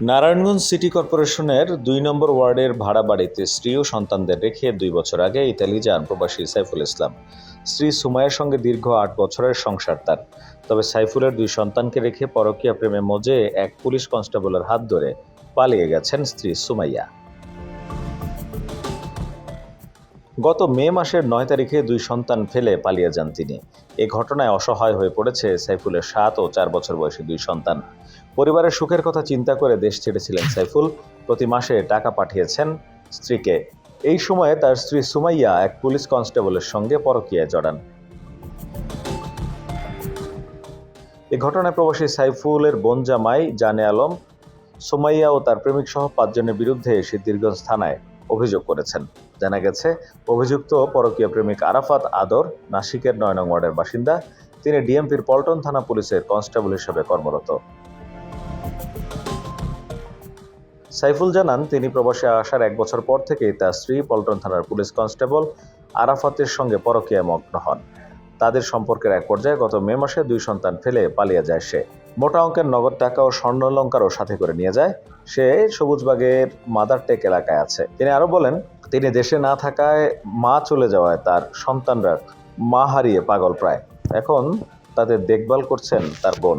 Narayanganj city কর্পোরেশনের দুই নম্বর ওয়ার্ডের ভাড়া বাড়িতে স্ত্রী ও সন্তানদের রেখে দুই বছর আগে ইতালি যান প্রবাসী সাইফুল ইসলাম। স্ত্রী সুমায়ের সঙ্গে দীর্ঘ আট বছরের সংসার তার। তবে সাইফুলের দুই সন্তানকে রেখে পরকীয়া প্রেমে মজে এক পুলিশ কনস্টেবলের হাত ধরে পালিয়ে গেছেন স্ত্রী সুমাইয়া। গত মে মাসের নয় তারিখে দুই সন্তান ফেলে পালিয়ে যান তিনি। এ ঘটনায় অসহায় হয়ে পড়েছে সাইফুলের সাত ও চার বছর বয়সী দুই সন্তান। পরিবারের সুখের কথা চিন্তা করে দেশ ছেড়েছিলেন সাইফুল। প্রতি মাসে টাকা পাঠিয়েছেন স্ত্রীকে। এই সময়ে তার স্ত্রী সুমাইয়া এক পুলিশ কনস্টেবলের সঙ্গে পরকীয়ায় জড়ান। এ ঘটনায় প্রবাসী সাইফুলের বোন জামাই, জানে আলম, সুমাইয়া ও তার প্রেমিক সহ পাঁচজনের বিরুদ্ধে সিদ্ধিরগঞ্জ থানায় অভিযোগ করেছেন। জানা গেছে, অভিযুক্ত পরকীয় প্রেমিক আরাফাত আদর, নাসিকের নয় নং ওয়ার্ডের বাসিন্দা, তিনি ডিএমপির পল্টন থানা পুলিশের কনস্টেবল হিসেবে কর্মরত। সাইফুল জানান, তিনি প্রবাসে আসার এক বছর পর থেকেই তার স্ত্রী পল্টন থানার পুলিশ কনস্টেবল আরাফাতের সঙ্গে পরকীয়ায় মগ্ন হন। তাদের সম্পর্কের এক পর্যায়ে গত মে মাসে দুই সন্তান ফেলে পালিয়ে যায় সে। মোটা অঙ্কের নগদ টাকা ও স্বর্ণলঙ্কারও সাথে করে নিয়ে যায়। সে সবুজবাগের মাদারটেক এলাকায় আছে। তিনি আরও বলেন, তিনি দেশে না থাকায় মা চলে যাওয়ায় তার সন্তানরা মা হারিয়ে পাগল প্রায়। এখন তাদের দেখভাল করছেন তার বোন।